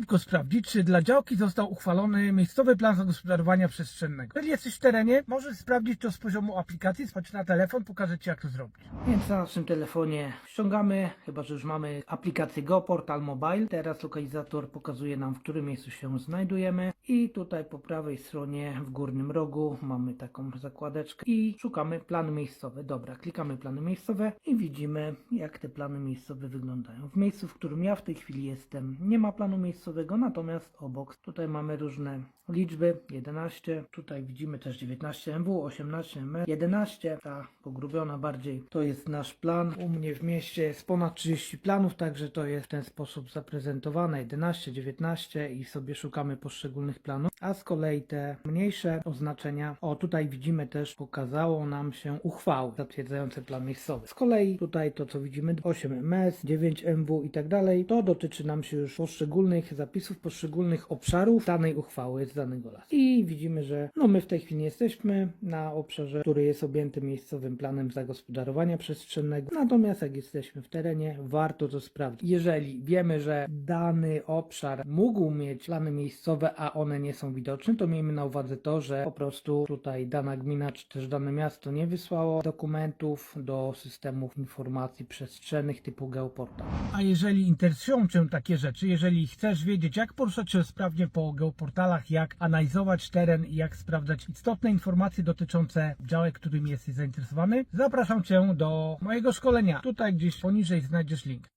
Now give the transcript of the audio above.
Szybko sprawdzić, czy dla działki został uchwalony miejscowy plan zagospodarowania przestrzennego. Jeżeli jesteś w terenie, możesz sprawdzić to z poziomu aplikacji, spać na telefon, pokażę Ci jak to zrobić. Więc na naszym telefonie ściągamy, chyba że już mamy aplikację GoPortal Mobile. Teraz lokalizator pokazuje nam, w którym miejscu się znajdujemy. I tutaj po prawej stronie w górnym rogu mamy taką zakładeczkę i szukamy plany miejscowe. Dobra, klikamy plany miejscowe i widzimy, jak te plany miejscowe wyglądają. W miejscu, w którym ja w tej chwili jestem, nie ma planu miejscowego, natomiast obok tutaj mamy różne liczby. 11, tutaj widzimy też 19 MW, 18 ME, 11, ta pogrubiona bardziej, to jest nasz plan. U mnie w mieście jest ponad 30 planów, także to jest w ten sposób zaprezentowane. 11, 19 i sobie szukamy poszczególnych planów, a z kolei te mniejsze oznaczenia, o tutaj widzimy też pokazało nam się uchwały zatwierdzające plan miejscowy. Z kolei tutaj to co widzimy 8 MS, 9 MW i tak dalej, to dotyczy nam się już poszczególnych zapisów, poszczególnych obszarów danej uchwały z danego lasu. I widzimy, że no my w tej chwili jesteśmy na obszarze, który jest objęty miejscowym planem zagospodarowania przestrzennego. Natomiast jak jesteśmy w terenie, warto to sprawdzić. Jeżeli wiemy, że dany obszar mógł mieć plany miejscowe, a one nie są widoczne, to miejmy na uwadze to, że po prostu tutaj dana gmina czy też dane miasto nie wysłało dokumentów do systemów informacji przestrzennych typu Geoportal. A jeżeli interesują Cię takie rzeczy, jeżeli chcesz wiedzieć, jak poruszać się sprawnie po geoportalach, jak analizować teren i jak sprawdzać istotne informacje dotyczące działek, którymi jesteś zainteresowany, zapraszam Cię do mojego szkolenia. Tutaj gdzieś poniżej znajdziesz link.